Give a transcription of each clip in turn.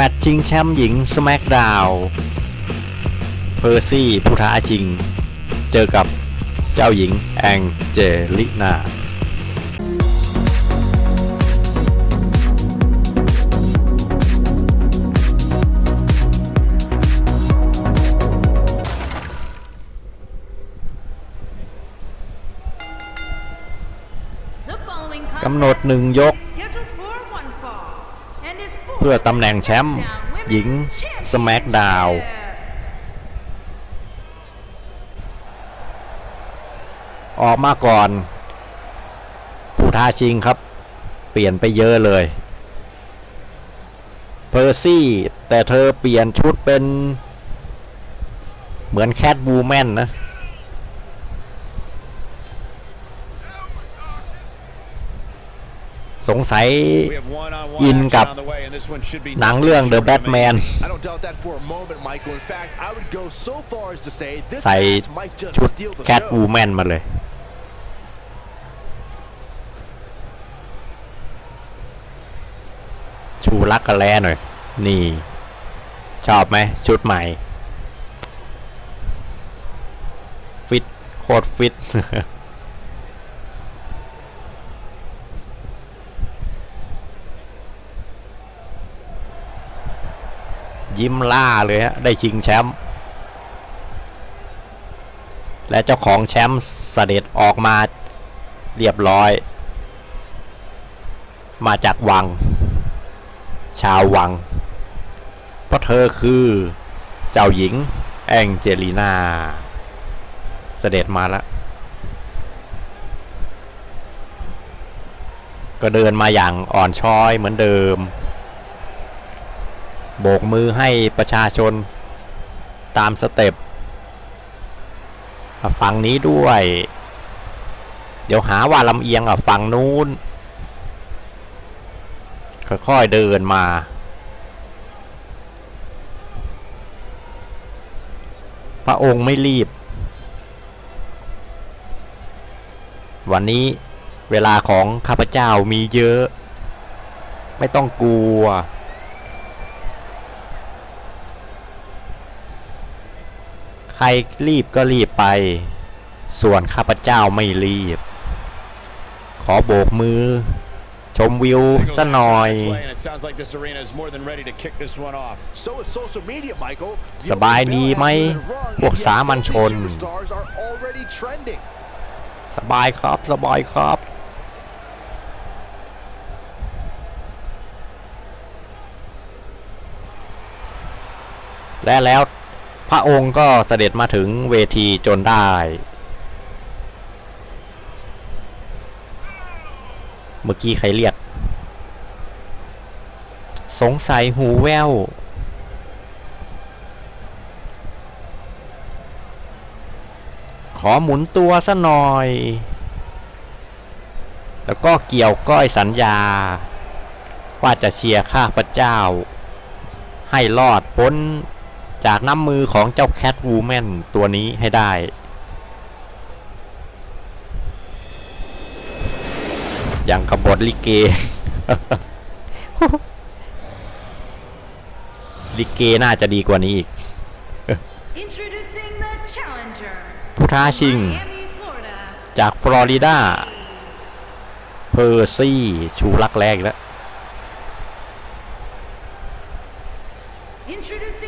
มตช์ชิงแชมป์หญิงส c k กดาวเพอร์ซี่ผู้ท้าชิง เจอกับเจ้าหญิงแองเจลินากำหนดหนึ่งยก เพื่อตำแหน่งแชมป์หญิง SmackDown ออกมาก่อน ผู้ท้าชิงครับ เปลี่ยนไปเยอะเลยเพอร์ซี่แต่เธอเปลี่ยนชุดเป็นเหมือนแคทบูแมนนะ สงสัยอินกับหหนันังงเรื่เรื่อองง The The Batman Batman ใส่ชุดแคทบูแมนมาเลย ชูรักกันแล้หน่อย นี่ ชอบไหมชุดใหม่ ฟิต โคตรฟิต ยิ้มล่าเลยฮะ ได้ชิงแชมป์ และเจ้าของแชมป์เสด็จออกมาเรียบร้อย มาจากวัง ชาววัง เพราะเธอคือเจ้าหญิงแองเจลีนา เสด็จมาแล้ว ก็เดินมาอย่างอ่อนช้อยเหมือนเดิม โบกมือให้ประชาชนตามสเต็ปฝั่งนี้ด้วย เดี๋ยวหาว่าลำเอียงอะฝั่งนู้น ค่อยๆเดินมา พระองค์ไม่รีบ วันนี้เวลาของข้าพเจ้ามีเยอะ ไม่ต้องกลัว ใค รรีบก็รีบไป ส่วนข้าพเจ้าไม่รีบ ขอโบกมือ ชมวิวสะหน่อย สบายดีไหม พวกสามัญชน สบายครับ สบายครับและแล้ว พระองค์ก็เสด็จมาถึงเวทีจนได้ เมื่อกี้ใครเรียก สงสัยหูแววขอหมุนตัวซะหน่อย แล้วก็เกี่ยวก้อยสัญญา ว่าจะเชียร์ข้าพเจ้า ให้รอดพ้น จากน้ำมือของเจ้าแคทวูแมนตัวนี้ให้ได้ อย่างกบฏลิเก ลิเกน่าจะดีกว่านี้อีก ผู้ท้าชิง จากฟลอริดา เพอร์ซี่ ชูรักแรกแล้วผู้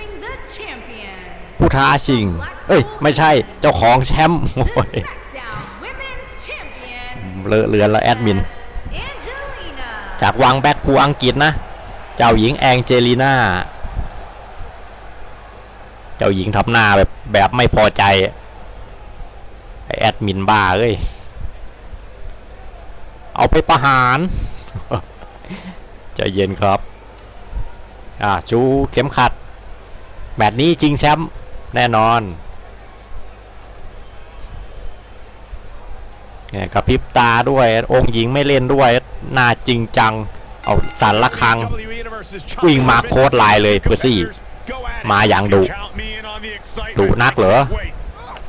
ท้าชิง เอ้ย ไม่ใช่เจ้าของแชมป์โอ้ยเลอะเลือนแล้วแอดมิน จากวังแบ็กพูอังกฤษนะ เจ้าหญิงแองเจลีนาเจ้าหญิงทับหน้าแบบแบบไม่พอใจไอแอดมินบ้าเอ้ย เอาไปประหารใจะเย็นครับ อ่าชูเข็มขัดแมตช์นี้จริงแชมป์ แน่นอนเนี่ยกระพริบตาด้วย องค์หญิงไม่เล่นด้วยหน้าจริงจัง เอาสันละครัง วิ่งมาโค้ดไลน์เลยเพอร์ซี่ มาอย่างดุดุนักเหรอ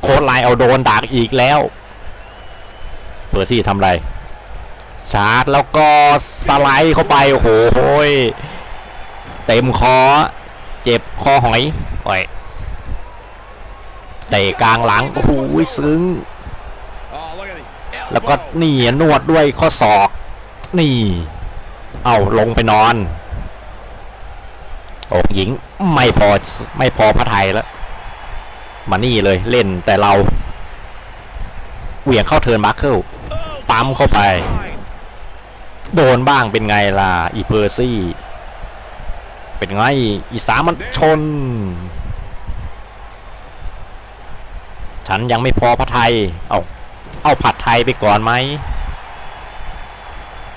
โค้ดไลน์เอาโดนดักอีกแล้วเปอร์ซี่ทำไรชาร์จแล้วก็สไลด์เข้าไป โอ้โหโหยเต็มคอ เจ็บคอหอยโอ้ย ตะกลางหลังโอ้โหซึ้ง แล้วก็นี่นวดด้วยข้อศอก นี่ เอาลงไปนอนอกหญิงไม่พอไม่พอพระไทยแล้ว มานี่เลยเล่นแต่เรา เหวี่ยงเข้าเทิร์นมาร์เคิลปั๊มเข้าไป โดนบ้างเป็นไงล่ะ อีเพอร์ซี่ เป็นไง อีสามันชน ฉันยังไม่พอพระไทย เอาเอาผัดไทยไปก่อนไหม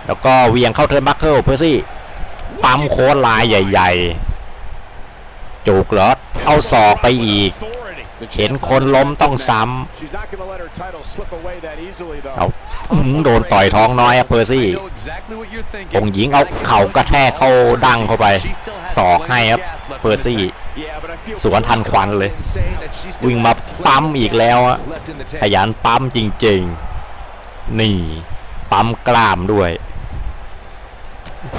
แล้วก็เวียงเข้าเทิร์นบัคเคิลเพอร์ซี่ปั๊มโค้ดลายใหญ่ ๆ จุกเหรอเอาศอกไปอีก เห็นคนล้มต้องซ้ำเอาโดนต่อยท้องน้อยอะเพอร์ซี่องหญิงเอาเข่ากระแทกเข้าดังเข้าไป ศอกให้ครับเปอร์ซี่ สวนทันควันเลย วิ่งมาปั๊มอีกแล้วอะขยันปั๊มจริงๆ นี่ ปั๊มกล้ามด้วย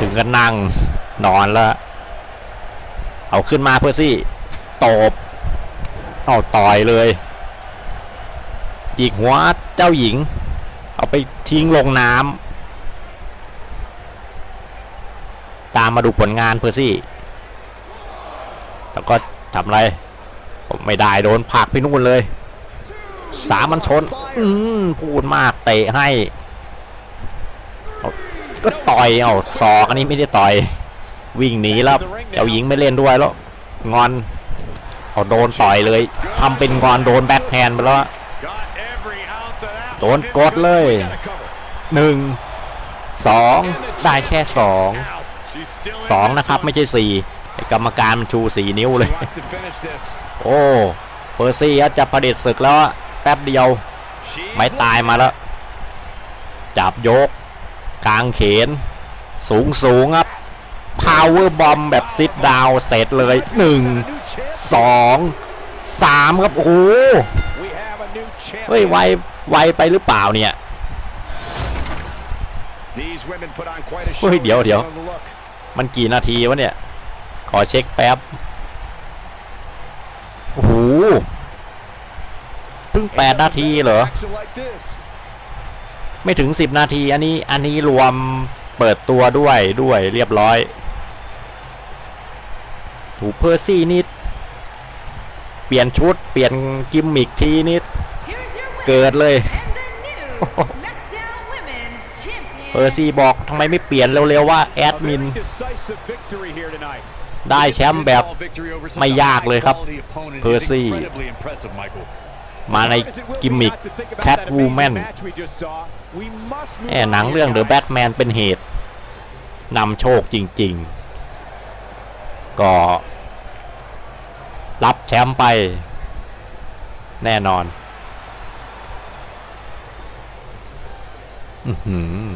ถึงก็นั่งนอนแล้ว เอาขึ้นมาเพื่อซี่ตบเอาต่อยเลยจิกหัวเจ้าหญิง เอาไปทิ้งลงน้ำตามมาดูผลงานเพอร์ซี่ แล้วก็ทำอะไรผมไม่ได้โดนผลักไปนู่นเลย สามันชน อืมพูดมากเตะให้ ก็ต่อยเอาศอกอันนี้ไม่ได้ต่อย วิ่งหนีแล้วเจ้าหญิงไม่เล่นด้วยแล้ว งอนเอาโดนต่อยเลยทำเป็นงอนโดนแบ็คแฮนด์ไปแล้ว โดนกดเลยหนึ่งสองได้แค่สองสองนะครับไม่ใช่สี่ กรรมการมันชูสี่นิ้วเลย Wants to finish this. โอ้เปอร์ซี่จะประเด็จศึกแล้วอะแป๊บเดียว She's ไม้ตายมาแล้ว จับยก กลางเขน สูงสูงครับ power bomb แบบซิดดาวเสร็จเลยหนึ่ง New champ. สองสามครับ โอ้โห We have a new champion. เฮ้ยไวไวไปหรือเปล่าเนี่ย These women put on quite a เฮ้ย show เดี๋ยวเดี๋ยว on the look. มันกี่นาทีวะเนี่ย ขอเช็คแป๊บ โอ้โห เพิ่งแปดนาทีเหรอ ไม่ถึงสิบนาทีอันนี้อันนี้รวมเปิดตัวด้วยด้วยเรียบร้อยถูเพอร์ซี่นิด เปลี่ยนชุดเปลี่ยนกิมมิกทีนิด เกิดเลย เปอร์ซี่บอกทำไมไม่เปลี่ยนเร็วๆว่าแอดมิน very decisive victory here tonight. ได้แชมป์แบบ Victory over such ไม่ a ยากเลยครับ high-quality opponent is เพอร์ซี่ incredibly impressive, Michael. มาใน As it will กิม be มิก not to think about แคท that วู amazing แมน match we just saw. We must move แหม on หนัง here, เรื่อง The guys. Batman เป็นเหตุนำโชคจริง ๆ ก็รับแชมป์ไป แน่นอน อื้อหือ